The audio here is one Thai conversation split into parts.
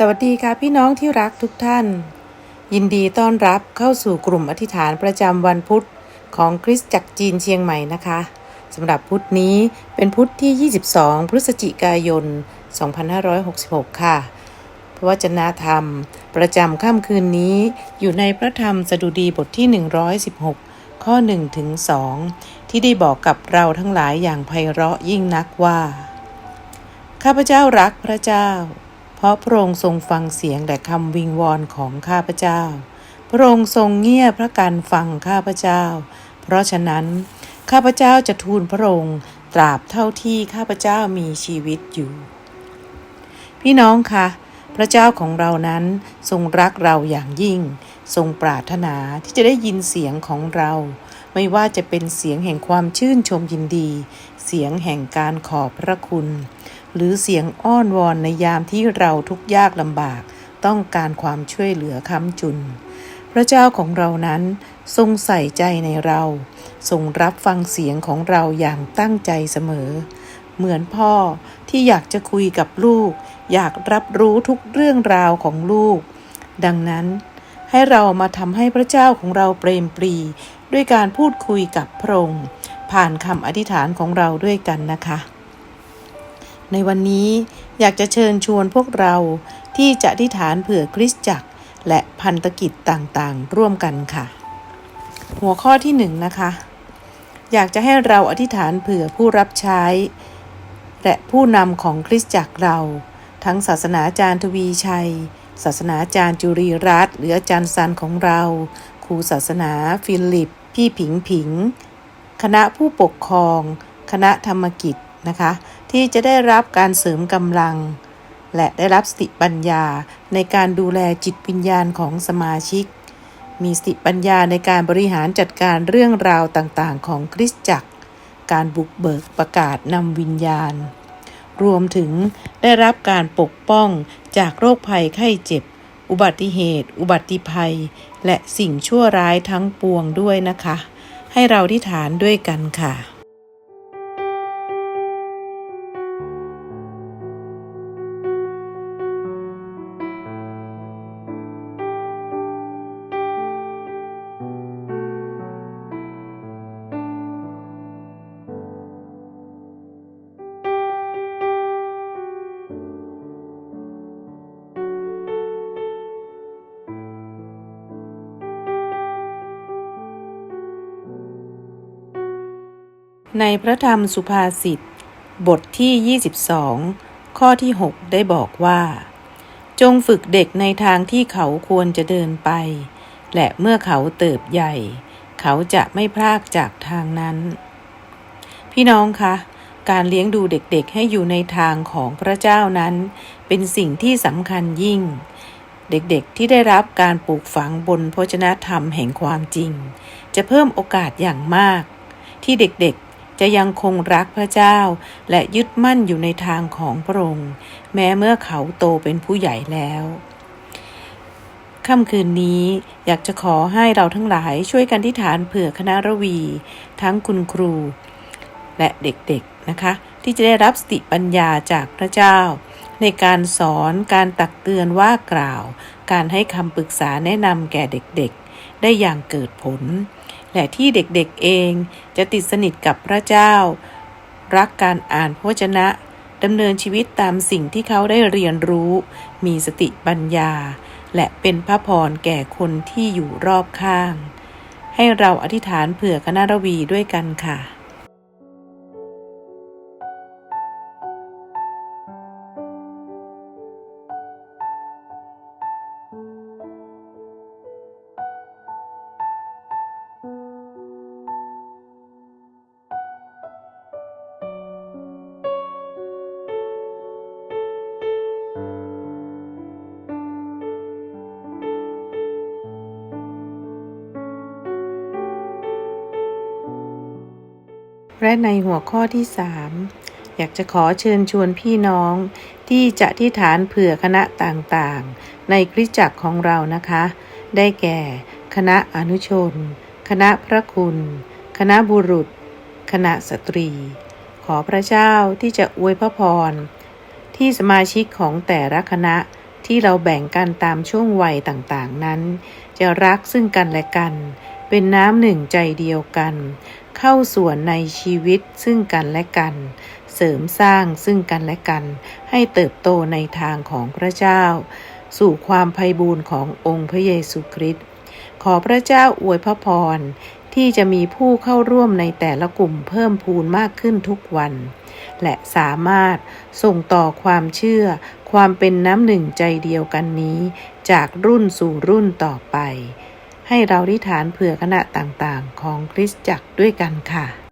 สวัสดีค่ะพี่น้องที่รักทุกท่าน ยินดีต้อนรับเข้าสู่กลุ่มอธิษฐานประจำวันพุธของคริสตจักรจีนเชียงใหม่นะคะสำหรับพุธนี้เป็นพุธที่ 22 พฤศจิกายน 2566 ค่ะ พระวจนะธรรมประจำค่ำคืนนี้อยู่ในพระธรรมสดุดีบทที่ 116 ข้อ1ถึง2ที่ได้บอกกับเราทั้งหลายอย่างไพเราะยิ่งนักว่า ข้าพเจ้ารักพระเจ้า เพราะพระองค์ทรงฟังเสียงและคำวิงวอนของข้าพเจ้า พระองค์ทรงเงียบพระการฟังข้าพเจ้า เพราะฉะนั้น ข้าพเจ้าจะทูลพระองค์ตราบเท่าที่ข้าพเจ้ามีชีวิตอยู่ พี่น้องคะพระเจ้าของเรานั้นทรงรักเราอย่างยิ่ง ทรงปรารถนาที่จะได้ยินเสียงของเรา ไม่ว่าจะเป็นเสียงแห่งความชื่นชมยินดี เสียงแห่งการขอบพระคุณ หรือเสียงอ้อนวอนในยามที่เราทุกข์ยากลำบาก ต้องการความช่วยเหลือค้ำจุน พระเจ้าของเรานั้นทรงใส่ใจในเราทรงรับฟังเสียงของเราอย่างตั้งใจเสมอ เหมือนพ่อที่อยากจะคุยกับลูก อยากรับรู้ทุกเรื่องราวของลูก ดังนั้น ให้เรามาทำให้พระเจ้าของเราเปรมปรี ด้วยการพูดคุยกับพระองค์ผ่านคำอธิษฐานของเราด้วยกันนะคะ ในวันนี้อยากจะเชิญชวนพวกเราที่จะอธิษฐานเผื่อคริสตจักร และพันธกิจต่างๆ ร่วมกันค่ะ หัวข้อที่หนึ่งนะคะ อยากจะให้เราอธิษฐานเผื่อผู้รับใช้ และผู้นำของคริสตจักรเรา ทั้งศาสนาจารย์ทวีชัย ศาสนาจารย์จุรีรัตน์หรืออาจารย์ซันของเรา ครูศาสนาฟิลิป พี่ผิงผิง คณะผู้ปกครอง คณะธรรมกิจนะคะ ที่จะได้รับการเสริมกำลัง และได้รับสติปัญญาในการดูแลจิตวิญญาณของสมาชิก มีสติปัญญาในการบริหารจัดการเรื่องราวต่างๆ ของคริสตจักร การบุกเบิกประกาศนำวิญญาณ รวมถึงได้รับการปกป้องจากโรคภัยไข้เจ็บ อุบัติเหตุ อุบัติภัย และสิ่งชั่วร้ายทั้งปวงด้วยนะคะ ให้เราที่ฐานด้วยกันค่ะ ในพระธรรมสุภาษิตบทที่ 22 ข้อที่ 6 ได้บอกว่า จงฝึกเด็กในทางที่เขาควรจะเดินไป และเมื่อเขาเติบใหญ่ เขาจะไม่พลากจากทางนั้น พี่น้องคะการเลี้ยงดูเด็กๆให้อยู่ในทางของพระเจ้านั้น เป็นสิ่งที่สำคัญยิ่ง เด็กๆที่ได้รับการปลูกฝังบนพจนธรรมแห่งความจริง จะเพิ่มโอกาสอย่างมาก ที่เด็กๆ จะยังคงรักพระเจ้า และยึดมั่นอยู่ในทางของพระองค์ แม้เมื่อเขาโตเป็นผู้ใหญ่แล้วค่ำคืนนี้อยากจะขอให้เราทั้งหลายช่วยกันที่ฐานเผื่อคณะระวี ทั้งคุณครู และเด็กๆนะคะ ที่จะได้รับสติปัญญาจากพระเจ้า ในการสอนการตักเตือนว่ากล่าว การให้คำปรึกษาแนะนำแก่เด็กๆ ได้อย่างเกิดผล และที่เด็กๆเองจะติดสนิทกับพระเจ้า รักการอ่านพระวจนะดำเนินชีวิตตามสิ่งที่เขาได้เรียนรู้ มีสติปัญญา และเป็นพระพรแก่คนที่อยู่รอบข้าง ให้เราอธิษฐานเผื่อคณะรวีด้วยกันค่ะ ในหัวข้อที่3อยากจะขอเชิญชวนพี่น้องที่จะที่ฐานเผื่อคณะต่างๆ ในคริสตจักรของเรานะคะ ได้แก่ คณะอนุชน คณะพระคุณ คณะบุรุษ คณะสตรี ขอพระเจ้าที่จะอวยพระพร ที่สมาชิกของแต่ละคณะที่เราแบ่งกันตามช่วงวัยต่างๆนั้น จะรักซึ่งกันและกัน เป็นน้ำหนึ่งใจเดียวกัน เข้าส่วนในชีวิตซึ่งกันและกัน เสริมสร้างซึ่งกันและกัน ให้เติบโตในทางของพระเจ้า สู่ความไพ่บูรณ์ขององค์พระเยซูคริสต์ขอพระเจ้าอวยพระพรที่จะมีผู้เข้าร่วมในแต่ละกลุ่มเพิ่มพูนมากขึ้นทุกวัน และสามารถส่งต่อความเชื่อ ความเป็นน้ำหนึ่งใจเดียวกันนี้ จากรุ่นสู่รุ่นต่อไป ให้เราทิฐานเผื่อคณะต่างๆ ของคริสตจักรด้วยกันค่ะ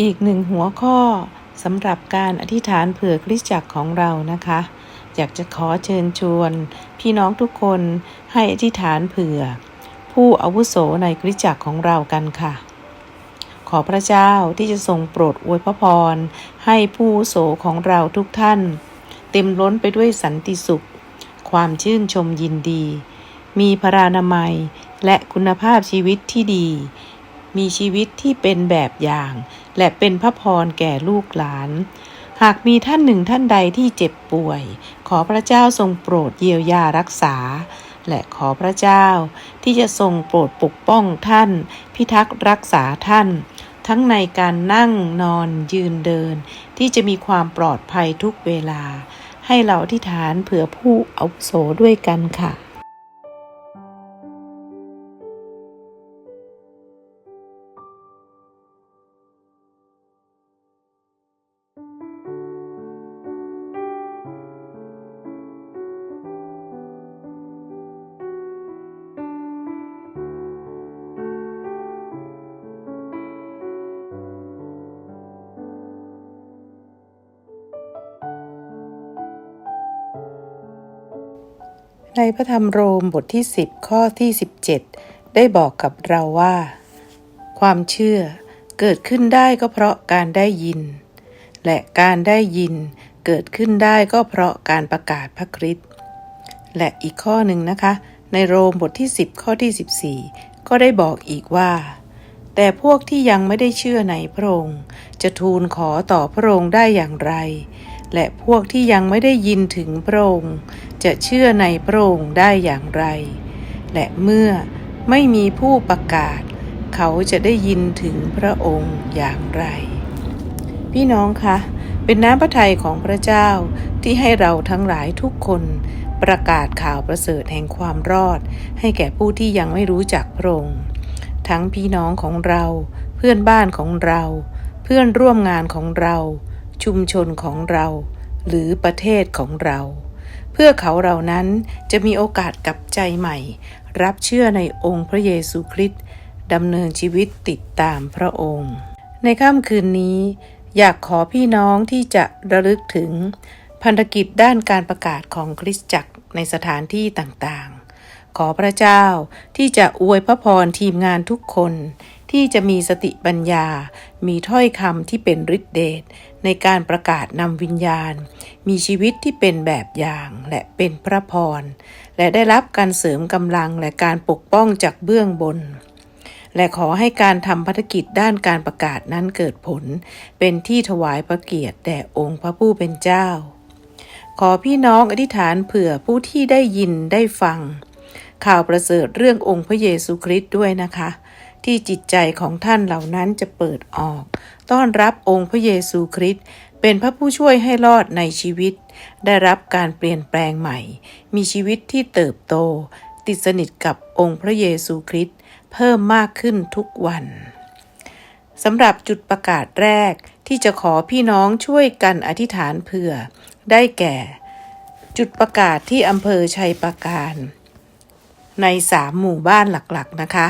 อีกหนึ่งหัวข้อสำหรับการอธิษฐานเผื่อคริสตจักรของเรานะคะ อยากจะขอเชิญชวน พี่น้องทุกคนให้อธิษฐานเผื่อ ผู้อาวุโสในคริสตจักรของเรากันค่ะ ขอพระเจ้าที่จะทรงโปรดอวยพระพร ให้ผู้โสของเราทุกท่าน เต็มล้นไปด้วยสันติสุข ความชื่นชมยินดี มีพรานามัยและคุณภาพชีวิตที่ดี มีชีวิตที่เป็นแบบอย่าง และเป็นพระพรแก่ลูกหลาน หากมีท่านหนึ่งท่านใดที่เจ็บป่วย ขอพระเจ้าทรงโปรดเยียวยารักษา และขอพระเจ้าที่จะทรงโปรดปกป้องท่าน พิทักษ์รักษาท่าน ทั้งในการนั่งนอนยืนเดิน ที่จะมีความปลอดภัยทุกเวลา ให้เราอธิษฐานเผื่อผู้อาวุโสด้วยกันค่ะ ในพระธรรมโรมบทที่ 10 ข้อที่ 17 ได้บอกกับเราว่า ความเชื่อเกิดขึ้นได้ก็เพราะการได้ยิน และการได้ยินเกิดขึ้นได้ก็เพราะการประกาศพระคริสต์และอีกข้อหนึ่งนะคะ ในโรมบทที่ 10 ข้อที่ 14 ก็ได้บอกอีกว่า แต่พวกที่ยังไม่ได้เชื่อในพระองค์ จะทูลขอต่อพระองค์ได้อย่างไร และพวกที่ยังไม่ได้ยินถึงพระองค์จะเชื่อในพระองค์ได้อย่างไร และเมื่อไม่มีผู้ประกาศ เขาจะได้ยินถึงพระองค์อย่างไร พี่น้องคะ เป็นน้ำพระทัยของพระเจ้าที่ให้เราทั้งหลายทุกคนประกาศข่าวประเสริฐแห่งความรอด ให้แก่ผู้ที่ยังไม่รู้จักพระองค์ทั้งพี่น้องของเรา เพื่อนบ้านของเรา เพื่อนร่วมงานของเรา ชุมชนของเราหรือประเทศของเรา เพื่อเขาเหล่านั้นจะมีโอกาสกลับใจใหม่ รับเชื่อในองค์พระเยซูคริสต์ดำเนินชีวิตติดตามพระองค์ ในค่ำคืนนี้ อยากขอพี่น้องที่จะระลึกถึงพันธกิจด้านการประกาศของคริสตจักรในสถานที่ต่างๆ ขอพระเจ้าที่จะอวยพระพรทีมงานทุกคนที่จะมีสติปัญญา มีถ้อยคำที่เป็นฤทธิเดช ในการประกาศนำวิญญาณ มีชีวิตที่เป็นแบบอย่างและเป็นพระพร และได้รับการเสริมกำลังและการปกป้องจากเบื้องบน และขอให้การทำภารกิจด้านการประกาศนั้นเกิดผล เป็นที่ถวายพระเกียรติแด่องค์พระผู้เป็นเจ้า ขอพี่น้องอธิษฐานเผื่อผู้ที่ได้ยินได้ฟัง ข่าวประเสริฐเรื่ององค์พระเยซูคริสต์ด้วยนะคะที่จิตใจของท่านเหล่านั้นจะเปิดออก ต้อนรับองค์พระเยซูคริสต์เป็นพระผู้ช่วยให้รอดในชีวิต ได้รับการเปลี่ยนแปลงใหม่ มีชีวิตที่เติบโต ติดสนิทกับองค์พระเยซูคริสต์เพิ่มมากขึ้นทุกวันสำหรับจุดประกาศแรกที่จะขอพี่น้องช่วยกันอธิษฐานเผื่อ ได้แก่ จุดประกาศที่อำเภอชัยปราการ ในสามหมู่บ้านหลักๆนะคะ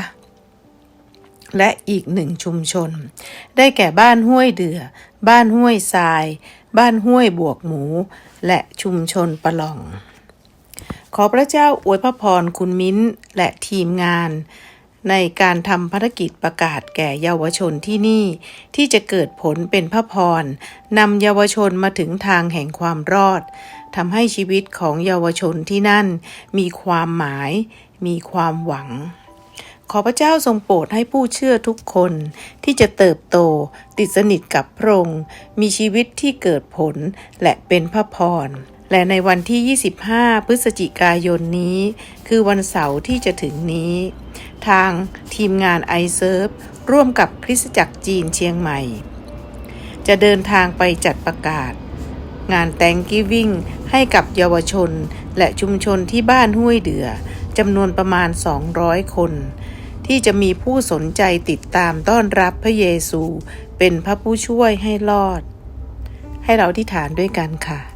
และอีกหนึ่งชุมชน ได้แก่บ้านห้วยเดือ บ้านห้วยทราย บ้านห้วยบวกหมู และชุมชนปะหล่อง ขอพระเจ้าอวยพระพรคุณมิ้นและทีมงาน ในการทำภารกิจประกาศแก่เยาวชนที่นี่ ที่จะเกิดผลเป็นพระพรนำเยาวชนมาถึงทางแห่งความรอดทำให้ชีวิตของเยาวชนที่นั่น มีความหมาย มีความหวัง ขอพระเจ้าทรงโปรดให้ผู้เชื่อทุกคนที่จะเติบโต ติดสนิทกับพระองค์มีชีวิตที่เกิดผลและเป็นพระพร และในวันที่ 25 พฤศจิกายนนี้ คือวันเสาร์ที่จะถึงนี้ ทางทีมงาน i s e r v ร่วมกับคริสตจักรจีนเชียงใหม่ จะเดินทางไปจัดประกาศ งาน Thanksgiving ให้กับเยาวชนและชุมชนที่บ้านห้วยเดือจำนวนประมาณ 200 คน ที่จะมีผู้สนใจติดตามต้อนรับพระเยซู เป็นพระผู้ช่วยให้รอด ให้เราที่ฐานด้วยกันค่ะ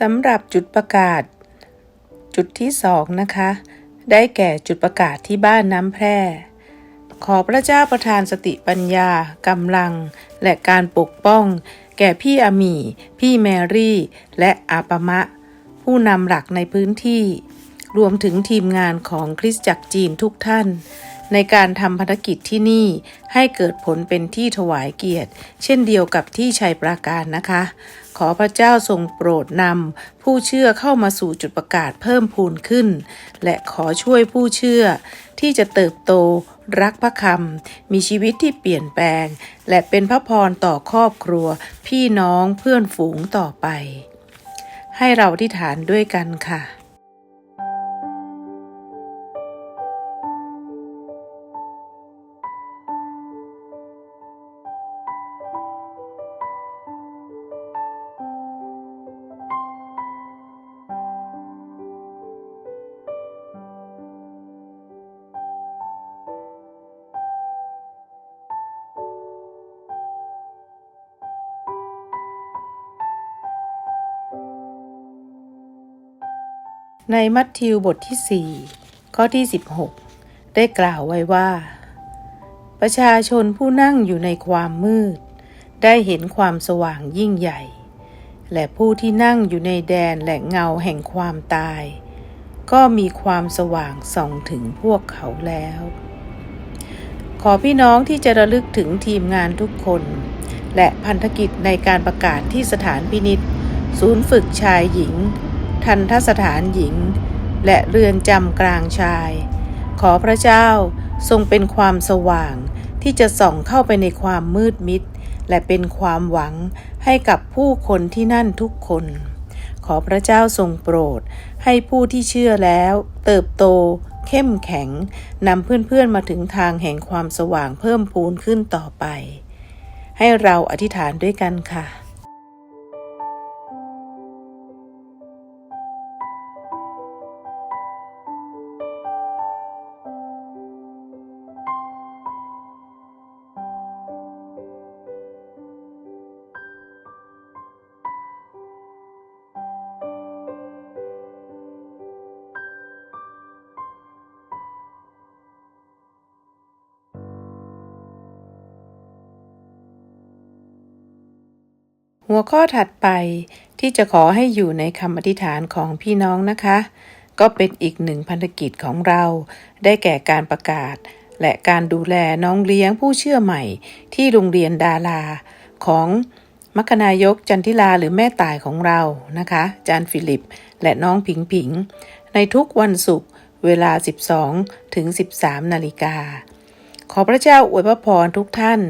สำหรับจุดประกาศ จุดที่สองนะคะ ได้แก่จุดประกาศที่บ้านน้ำแพร่ ขอพระเจ้าประทานสติปัญญากำลัง และการปกป้อง แก่พี่อามี พี่แมรี่ และอาปมะ ผู้นำหลักในพื้นที่ รวมถึงทีมงานของคริสตจักรจีนทุกท่าน ในการทำภารกิจที่นี่ให้เกิดผลเป็นที่ถวายเกียรติ เช่นเดียวกับที่ชัยปราการนะคะ ขอพระเจ้าทรงโปรดนำผู้เชื่อเข้ามาสู่จุดประกาศเพิ่มพูนขึ้น และขอช่วยผู้เชื่อที่จะเติบโตรักพระคำมีชีวิตที่เปลี่ยนแปลง และเป็นพระพรต่อครอบครัว พี่น้องเพื่อนฝูงต่อไป ให้เราที่ฐานด้วยกันค่ะ ในมัทธิวบทที่ 4 ข้อที่ 16 ได้กล่าวไว้ว่า ประชาชนผู้นั่งอยู่ในความมืด ได้เห็นความสว่างยิ่งใหญ่ และผู้ที่นั่งอยู่ในแดนและเงาแห่งความตาย ก็มีความสว่างส่องถึงพวกเขาแล้ว ขอพี่น้องที่จะระลึกถึงทีมงานทุกคน และพันธกิจในการประกาศที่สถานพินิษศูนย์ฝึกชายหญิง ทันทสถานหญิง และเรือนจำกลางชาย ขอพระเจ้าทรงเป็นความสว่างที่จะส่องเข้าไปในความมืดมิด และเป็นความหวังให้กับผู้คนที่นั่นทุกคน ขอพระเจ้าทรงโปรด ให้ผู้ที่เชื่อแล้ว เติบโต เข้มแข็งนำเพื่อนๆมาถึงทางแห่งความสว่างเพิ่มพูนขึ้นต่อไป ให้เราอธิษฐานด้วยกันค่ะ หัวข้อถัดไปที่จะขอให้อยู่ในคำอธิษฐานของพี่น้องนะคะ ก็เป็นอีกหนึ่งพันธกิจของเรา ได้แก่การประกาศ และการดูแลน้องเลี้ยงผู้เชื่อใหม่ ที่โรงเรียนดาราของมัคคณายกจันทิลาหรือแม่ตายของเรานะคะ จานฟิลิป และน้องผิงผิง ในทุกวันศุกร์เวลา 12 ถึง 13 นาฬิกา ขอพระเจ้าอวยพระพรทุกท่าน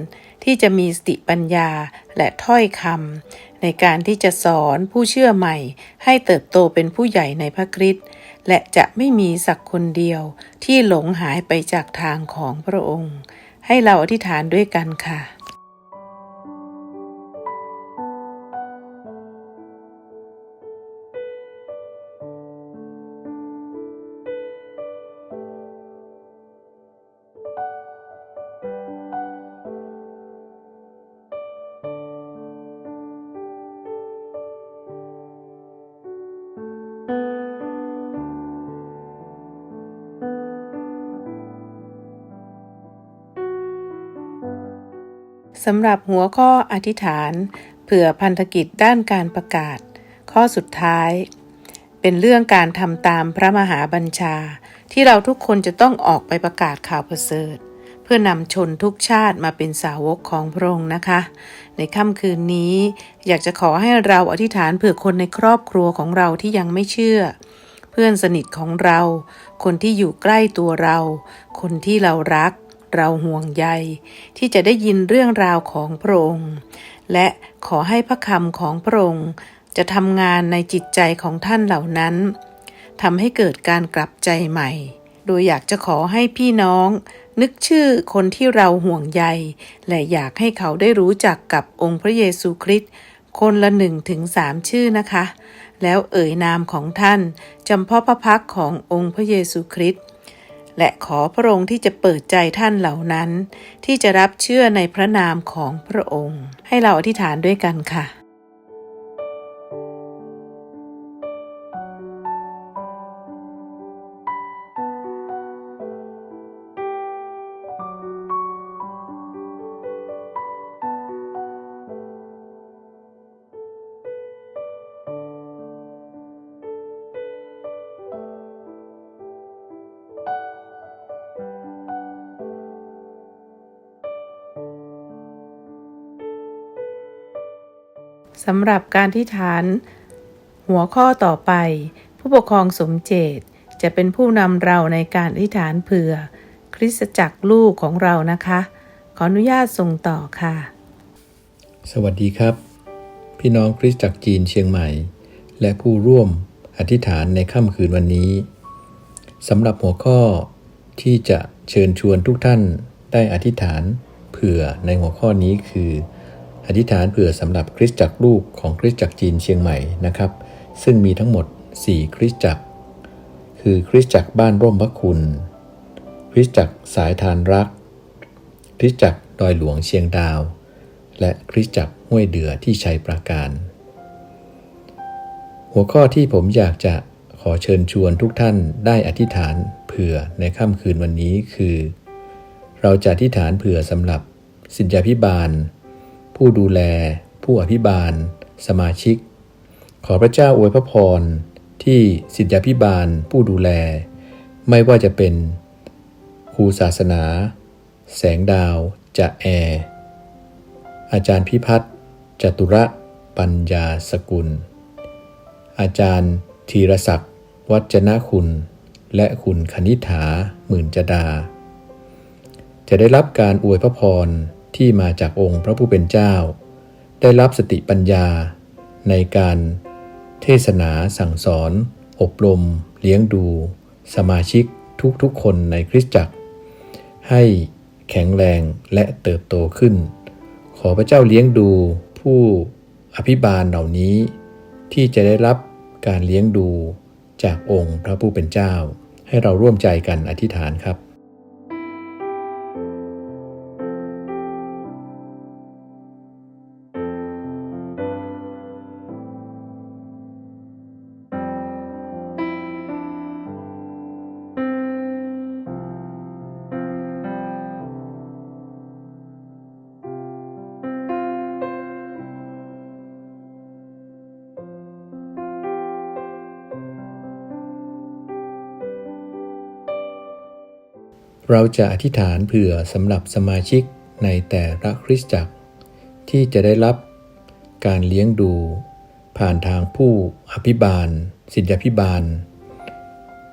ที่จะมีสติปัญญาและถ้อยคำในการที่จะสอนผู้เชื่อใหม่ ให้เติบโตเป็นผู้ใหญ่ในพระคริสต์และจะไม่มีสักคนเดียวที่หลงหายไปจากทางของพระองค์ ให้เราอธิษฐานด้วยกันค่ะ สำหรับหัวข้ออธิษฐาน เผื่อพันธกิจด้านการประกาศ ข้อสุดท้าย เป็นเรื่องการทำตามพระมหาบัญชา ที่เราทุกคนจะต้องออกไปประกาศข่าวประเสริฐ เพื่อนำชนทุกชาติมาเป็นสาวกของพระองค์นะคะ ในค่ำคืนนี้ อยากจะขอให้เราอธิษฐานเผื่อคนในครอบครัวของเราที่ยังไม่เชื่อ เพื่อนสนิทของเรา คนที่อยู่ใกล้ตัวเรา คนที่เรารัก เราห่วงใยที่จะได้ยินเรื่องราวของพระองค์ และขอให้พระคำของพระองค์จะทำงานในจิตใจของท่านเหล่านั้นทำให้เกิดการกลับใจใหม่ โดยอยากจะขอให้พี่น้อง นึกชื่อคนที่เราห่วงใย และอยากให้เขาได้รู้จักกับองค์พระเยซูคริสต์คนละหนึ่งถึงสามชื่อนะคะ แล้วเอ่ยนามของท่านจำเพาะพระพักขององค์พระเยซูคริสต์ และขอพระองค์ที่จะเปิดใจท่านเหล่านั้น ที่จะรับเชื่อในพระนามของพระองค์ ให้เราอธิษฐานด้วยกันค่ะ สำหรับการที่ฐาน หัวข้อต่อไป ผู้ปกครองสมเจตจะเป็นผู้นำเราในการอธิษฐานเผื่อ คริสตจักรลูกของเรานะคะ ขออนุญาตส่งต่อค่ะ สวัสดีครับ พี่น้องคริสตจักรจีนเชียงใหม่ และผู้ร่วมอธิษฐานในค่ำคืนวันนี้สำหรับหัวข้อที่จะเชิญชวนทุกท่านได้อธิษฐานเผื่อในหัวข้อนี้คือ อธิษฐานเผื่อสำหรับคริสตจักรลูกของคริสตจักรจีนเชียงใหม่นะครับ ซึ่งมีทั้งหมด 4 คริสตจักร คือคริสตจักรบ้านร่มพระคุณ คริสตจักรสายทานรัก คริสตจักรดอยหลวงเชียงดาว และคริสตจักรห้วยเดือที่ชัยปราการ หัวข้อที่ผมอยากจะขอเชิญชวนทุกท่านได้อธิษฐานเผื่อในค่ำคืนวันนี้คือ เราจะอธิษฐานเผื่อสำหรับสิทธาพิบาล ผู้ดูแล ผู้อภิบาล สมาชิก ขอพระเจ้าอวยพระพร ที่สิทธาพิบาล ผู้ดูแล ไม่ว่าจะเป็นครูศาสนา แสงดาวจะแอ อาจารย์พิพัฒน์จตุระปัญญาสกุล อาจารย์ธีรศักดิ์วัจนะคุณ และคุณคณิ t าหมื่นจดา จะได้รับการอวยพระพร ที่มาจากองค์พระผู้เป็นเจ้า ได้รับสติปัญญา ในการเทศนาสั่งสอน อบรม เลี้ยงดู สมาชิกทุกๆคนในคริสตจักร ให้แข็งแรงและเติบโตขึ้น ขอพระเจ้าเลี้ยงดูผู้อภิบาลเหล่านี้ ที่จะได้รับการเลี้ยงดูจากองค์พระผู้เป็นเจ้า ให้เราร่วมใจกันอธิษฐานครับ เราจะอธิษฐานเผื่อสำหรับสมาชิกในแต่ละคริสตจักร ที่จะได้รับการเลี้ยงดู ผ่านทางผู้อภิบาลสิทธิพิบาล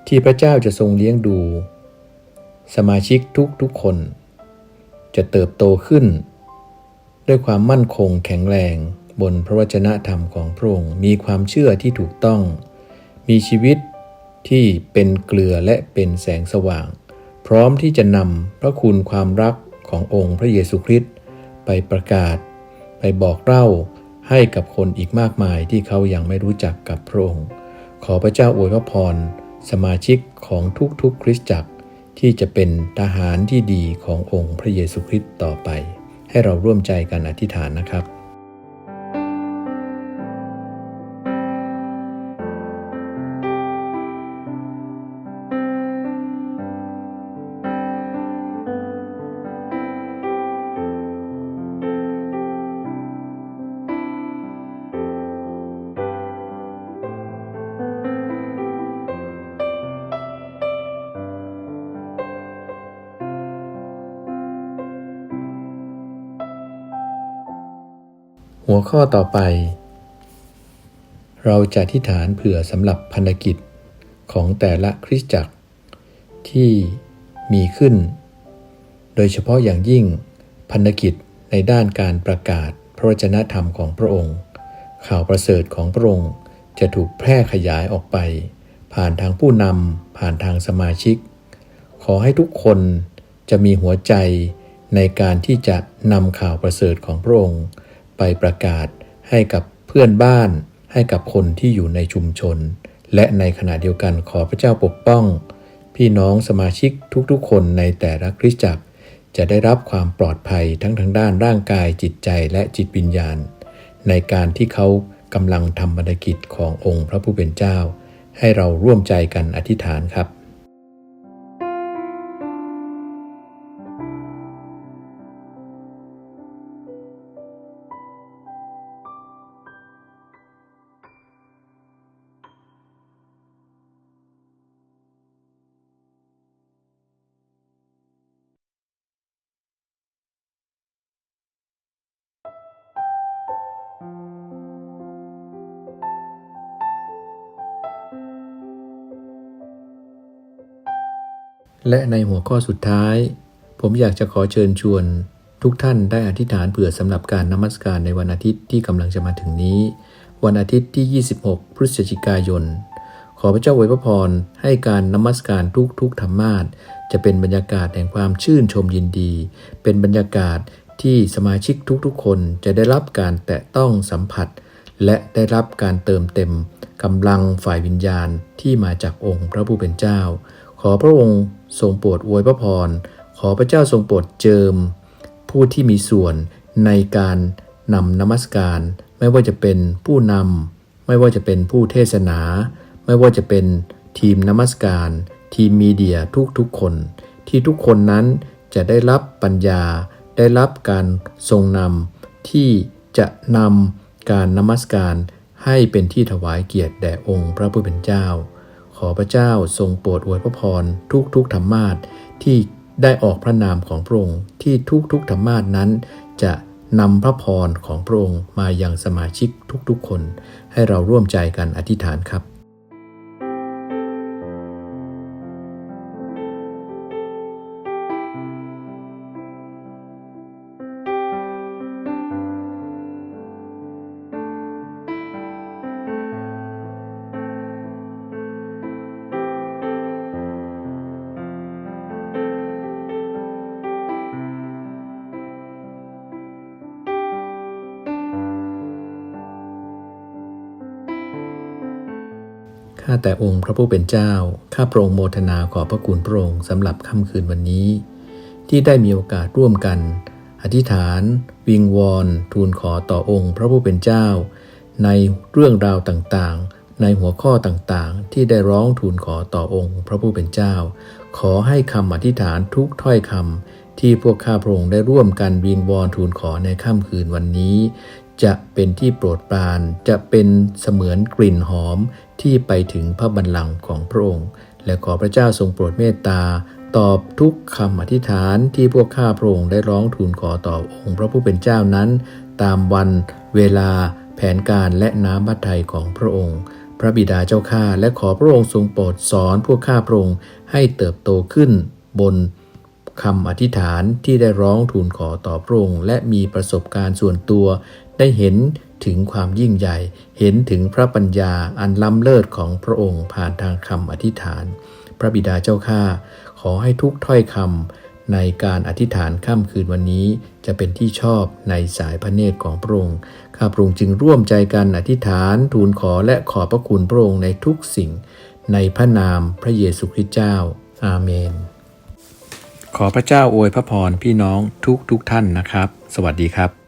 ที่พระเจ้าจะทรงเลี้ยงดู สมาชิกทุกๆคน จะเติบโตขึ้น ด้วยความมั่นคงแข็งแรงบนพระวจนะธรรมของพระองค์มีความเชื่อที่ถูกต้อง มีชีวิตที่เป็นเกลือและเป็นแสงสว่าง ร้อมที่จะนำพระคุณความรักขององค์พระเยซูคริสต์ไปประกาศ ไปบอกเล่าให้กับคนอีกมากมายที่เขายังไม่รู้จักกับพระองค์ ขอพระเจ้าอวยพระพร สมาชิกของทุกๆ คริสตจักรที่จะเป็นทหารที่ดีขององค์พระเยซูคริสต์ต่อไป ให้เราร่วมใจกันอธิษฐานนะครับ หัวข้อต่อไป เราจะอธิษฐานเผื่อสำหรับพันธกิจของแต่ละคริสตจักร ที่มีขึ้น โดยเฉพาะอย่างยิ่งพันธกิจในด้านการประกาศพระวจนะธรรมของพระองค์ ข่าวประเสริฐของพระองค์จะถูกแพร่ขยายออกไป ผ่านทางผู้นำผ่านทางสมาชิก ขอให้ทุกคนจะมีหัวใจในการที่จะนำข่าวประเสริฐของพระองค์ ไปประกาศให้กับเพื่อนบ้าน ให้กับคนที่อยู่ในชุมชน และในขณะเดียวกันขอพระเจ้าปกป้อง พี่น้องสมาชิกทุกๆ คนในแต่ละคริสตจักร จะได้รับความปลอดภัยทั้งทางด้านร่างกายจิตใจและจิตวิญญาณ ในการที่เขากำลังทำบัญกิจขององค์พระผู้เป็นเจ้า ให้เราร่วมใจกันอธิษฐานครับ และในหัวข้อสุดท้าย ผมอยากจะขอเชิญชวน ทุกท่านได้อธิษฐานเผื่อสำหรับการนมัสการในวันอาทิตย์ที่กำลังจะมาถึงนี้ วันอาทิตย์ที่ 26 พฤศจิกายน ขอพระเจ้าอวยพระพรให้การนมัสการทุกๆธรรมาสจะเป็นบรรยากาศแห่งความชื่นชมยินดี เป็นบรรยากาศที่สมาชิกทุกๆ คนจะได้รับการแตะต้องสัมผัส และได้รับการเติมเต็มกำลังฝ่ายวิญญาณที่มาจากองค์พระผู้เป็นเจ้า ขอพระองค์ ทรงโปรดอวยพระพร ขอพระเจ้าทรงโปรดเจิม ผู้ที่มีส่วนในการนำนมัสการ ไม่ว่าจะเป็นผู้นำไม่ว่าจะเป็นผู้เทศนา ไม่ว่าจะเป็นทีมนมัสการ ทีมมีเดียทุกๆคน ที่ทุกคนนั้นจะได้รับปัญญา ได้รับการทรงนำที่จะนำการนมัสการให้เป็นที่ถวายเกียรติแด่องค์พระผู้เป็นเจ้า อพระเจ้าทรงโปรดอวยพระพรทุกทุกธรรมาทที่ได้ออกพระนามของพระองค์ที่ทุกทุกธรรมาทนั้น จะนำพระพรของพระองค์มายังสมาชิกทุกๆคน ให้เราร่วมใจกันอธิษฐานครับ แต่องค์พระผู้เป็นเจ้า ข้าพระองค์โมทนาขอพระคุณพระองค์สำหรับค่ำคืนวันนี้ ที่ได้มีโอกาสร่วมกัน อธิษฐาน วิงวอน ทูลขอต่อองค์พระผู้เป็นเจ้า ในเรื่องราวต่างๆ ในหัวข้อต่างๆ ที่ได้ร้องทูลขอต่อองค์พระผู้เป็นเจ้า ขอให้คำอธิษฐานทุกถ้อยคำที่พวกข้าพระองค์ได้ร่วมกันวิงวอนทูลขอในค่ำคืนวันนี้จะเป็นที่โปรดปราน จะเป็นเสมือนกลิ่นหอม ที่ไปถึงพระบัลลังก์ของพระองค์ และขอพระเจ้าทรงโปรดเมตตา ตอบทุกคำอธิษฐานที่พวกข้าพระองค์ได้ร้องทูลขอต่อองค์พระผู้เป็นเจ้านั้น ตามวันเวลาแผนการและน้ำพระทัยของพระองค์ พระบิดาเจ้าข้าและขอพระองค์ทรงโปรดสอนพวกข้าพระองค์ให้เติบโตขึ้นบนคำอธิษฐานที่ได้ร้องทูลขอต่อพระองค์และมีประสบการณ์ส่วนตัว ได้เห็น ถึงความยิ่งใหญ่ เห็นถึงพระปัญญาอันล้ำเลิศของพระองค์ผ่านทางคำอธิษฐาน พระบิดาเจ้าข้าขอให้ทุกถ้อยคำในการอธิษฐานค่ำคืนวันนี้ จะเป็นที่ชอบในสายพระเนตรของพระองค์ ข้าพระองค์จึงร่วมใจกันอธิษฐานทูลขอและขอพระคุณพระองค์ในทุกสิ่ง ในพระนามพระเยซูคริสต์เจ้า อาเมน ขอพระเจ้าอวยพระพรพี่น้องทุกทุกท่านนะครับ สวัสดีครับ